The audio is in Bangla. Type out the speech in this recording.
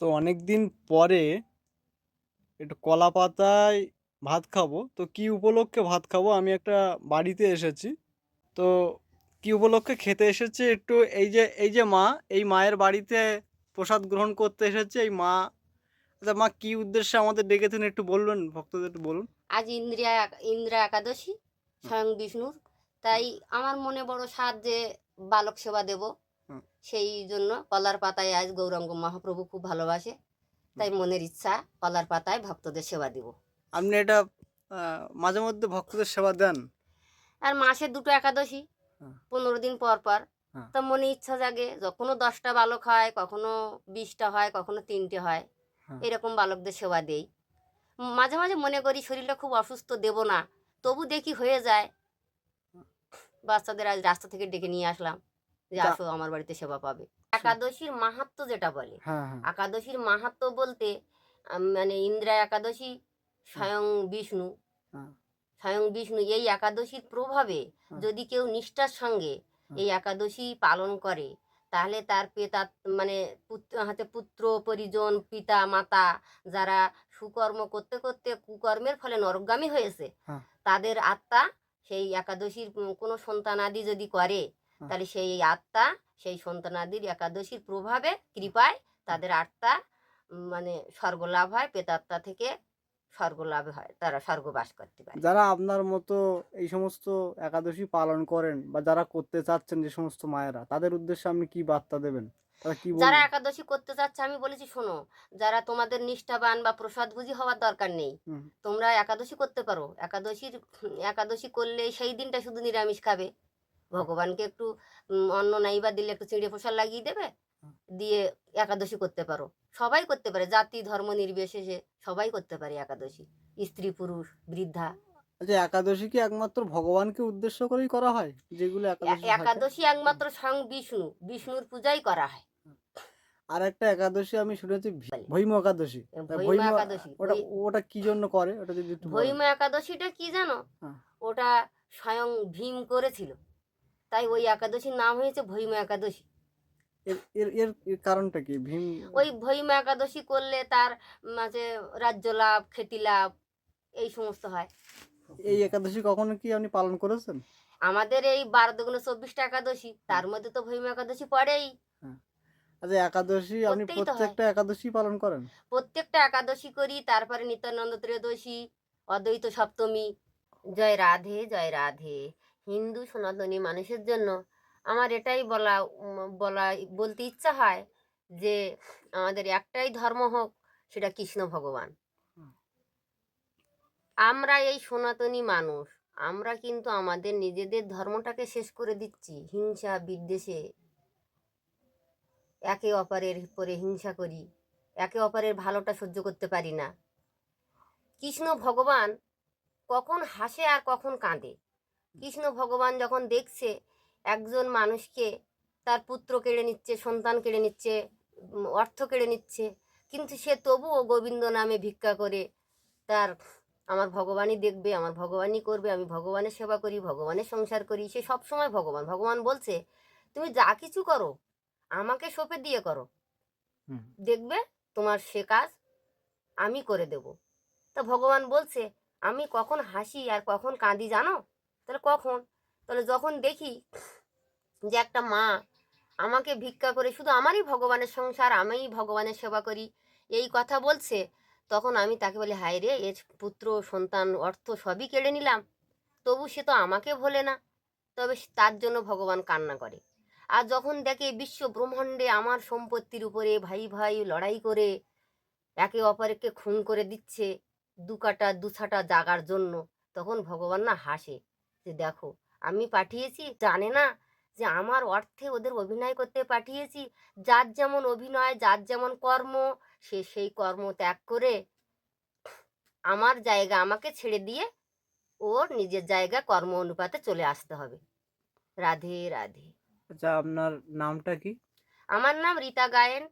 তো অনেক দিন পরে একটু কলা পাতায় ভাত খাব। তো কি উপলক্ষে ভাত খাব? আমি একটা বাড়িতে এসেছি। তো কি উপলক্ষে খেতে এসেছি? একটু এই যে এই যে মা, এই মায়ের বাড়িতে প্রসাদ গ্রহণ করতে এসেছে। এই মা আচ্ছা মা কি উদ্দেশ্যে আমাদের ডেকেছেন একটু বলবেন? ভক্তদের একটু বলুন। আজ ইন্দ্রিয়া, ইন্দ্রা একাদশী, স্বয়ং বিষ্ণুর। তাই আমার মনে বড় সাধ যে, বালক সেবা দেব। সেই জন্য কলার পাতায় আজ গৌরাঙ্গ মহাপ্রভু খুব ভালোবাসে তাই মনের ইচ্ছা কলার পাতায় ভক্তদের সেবা দিব। আপনি এটা মাঝে মধ্যে ভক্তদের সেবা দেন? আর মাসে দুটো একাদশী পনেরো দিন পর পর। হুম। তা মনে ইচ্ছা জাগে কখনো দশটা বালক হয় কখনো বিশটা হয় কখনো তিনটে হয় এরকম বালকদের সেবা দেই। মাঝে মাঝে মনে করি শরীরটা খুব অসুস্থ দেব না। তবু দেখি হয়ে যায়। বাচ্চাদের আজ রাস্তা থেকে ডেকে নিয়ে আসলাম। যে আসো আমার বাড়িতে সেবা পাবে একাদশীর মাহাত্ম যেটা বলে হ্যাঁ হ্যাঁ একাদশীর মাহাত্ম বলতে মানে ইন্দ্রা একাদশী স্বয়ং বিষ্ণু হ্যাঁ। স্বয়ং বিষ্ণু এই একাদশীর প্রভাবে। যদি কেউ নিষ্ঠার সঙ্গে এই একাদশী পালন করে তাহলে তার পেতা মানে পুত্র হাতে পুত্র পরিজন পিতা মাতা যারা সুকর্ম করতে করতে কুকর্মের ফলে নরকগামী হয়েছে হ্যাঁ। তাদের আত্মা সেই একাদশীর কোনো সন্তানাদি যদি করে। তাহলে সেই আত্মা সেই সন্তানাদির একাদশীর প্রভাবে কৃপায় তাদের আত্মা মানে স্বর্গলাভ হয় পেতাত্মা থেকে স্বর্গলাভ হয় তারা স্বর্গবাস করতে পারে। যারা আপনার মতো এই সমস্ত একাদশী পালন করেন বা যারা করতে চাচ্ছেন যে সমস্ত মায়েরা তাদের উদ্দেশ্যে আপনি কি বার্তা দেবেন? যারা একাদশী করতে চাচ্ছে আমি বলেছি শোনো যারা তোমাদের নিষ্ঠাবান বা প্রসাদভোজী হওয়ার দরকার নেই তোমরা একাদশী করতে পারো। একাদশীর একাদশী করলে সেই দিনটা শুধু নিরামিষ খাবে। ভগবানকে একটু অন্ন নাই বা দিলে একটু চিড়ে প্রসাদ লাগিয়ে দেবে দিয়ে একাদশী করতে পারো। সবাই করতে পারে জাতি ধর্ম নির্বিশেষে সবাই করতে পারে একাদশী। স্ত্রী পুরুষ বৃদ্ধা। আচ্ছা একাদশী কি একমাত্র ভগবানকে উদ্দেশ্য করেই করা হয় যেগুলো একাদশী একমাত্র স্বয়ং বিষ্ণু বিষ্ণুর পূজাই করা হয়। আর একটা একাদশী আমি শুনেছি ভৈম একাদশী। ভৈম একাদশী ওটা ওটা কি জন্য করে? ওটা যদি ভৈম একাদশীটা কি জানো? হ্যাঁ। ওটা স্বয়ং ভীম করেছিল। তাই ওই একাদশীর নাম হয়েছে ভৈম একাদশী। এর এর কারণটা কি? ভীম ওই ভৈম একাদশী করলে তার মাঝে রাজ্য লাভ খ্যাতি লাভ এই সমস্ত হয়। এই একাদশী কখনো কি আপনি পালন করেছেন? আমাদের এই বারো দুগুণে চব্বিশটা একাদশী তার মধ্যে তো ভৈম একাদশী পড়েই। আচ্ছা একাদশী আপনি হয়। প্রত্যেকটা একাদশী পালন করেন? প্রত্যেকটা একাদশী করি তারপরে নিত্যানন্দ ত্রয়োদশী অদ্বৈত সপ্তমী জয় রাধে জয় রাধে। হিন্দু সনাতনী মানুষের জন্য আমার এটাই বলা বলা বলতে ইচ্ছা হয় যে আমাদের একটাই ধর্ম হোক সেটা কৃষ্ণ ভগবান। আমরা এই সনাতনী মানুষ আমরা কিন্তু আমাদের নিজেদের ধর্মটাকে শেষ করে দিচ্ছি হিংসা বিদ্বেষে। একে অপরের পরে হিংসা করি একে অপরের ভালোটা সহ্য করতে পারি না। কৃষ্ণ ভগবান কখন হাসে আর কখন কাঁদে। কৃষ্ণ ভগবান যখন দেখছে একজন মানুষকে তার পুত্র কেড়ে নিচ্ছে সন্তান কেড়ে নিচ্ছে অর্থ কেড়ে নিচ্ছে কিন্তু সে তবুও গোবিন্দ নামে ভিক্ষা করে তার আমার ভগবানই দেখবে আমার ভগবানই করবে আমি ভগবানের সেবা করি ভগবানের সংসার করি। সে সবসময় ভগবান। ভগবান বলছে তুমি যা কিছু করো আমাকে সঁপে দিয়ে করো। দেখবে তোমার সে কাজ আমি করে দেব। তা ভগবান বলছে আমি কখন হাসি আর কখন কাঁদি জানো? তাহলে কখন? তাহলে যখন দেখি যে একটা মা আমাকে ভিক্ষা করে শুধু আমারই ভগবানের সংসার, আমিই ভগবানের সেবা করি, এই কথা বলছে, তখন আমি তাকে বলি, হায় রে এর পুত্র, সন্তান, অর্থ সবই কেড়ে নিলাম। তবু সে তো আমাকে ভোলে না। তবে তার জন্য ভগবান কান্না করে। আর যখন দেখে বিশ্ব ব্রহ্মাণ্ডে আমার সম্পত্তির উপরে ভাই ভাই লড়াই করে একে অপরকে খুন করে দিচ্ছে, দু কাটা, দু ছাটা জাগার জন্য, তখন ভগবান না হাসে। যে দেখো আমি পাঠিয়েছি জানে না যে আমার অর্থে ওদের অভিনয় করতে পাঠিয়েছি। যার যেমন অভিনয় যার যেমন কর্ম সে সেই কর্ম ত্যাগ করে আমার জায়গা আমাকে ছেড়ে দিয়ে ওর নিজের জায়গা কর্ম অনুপাতে চলে আসতে হবে। রাধে রাধে। আচ্ছা আপনার নামটা কি? আমার নাম রীতা গায়েন।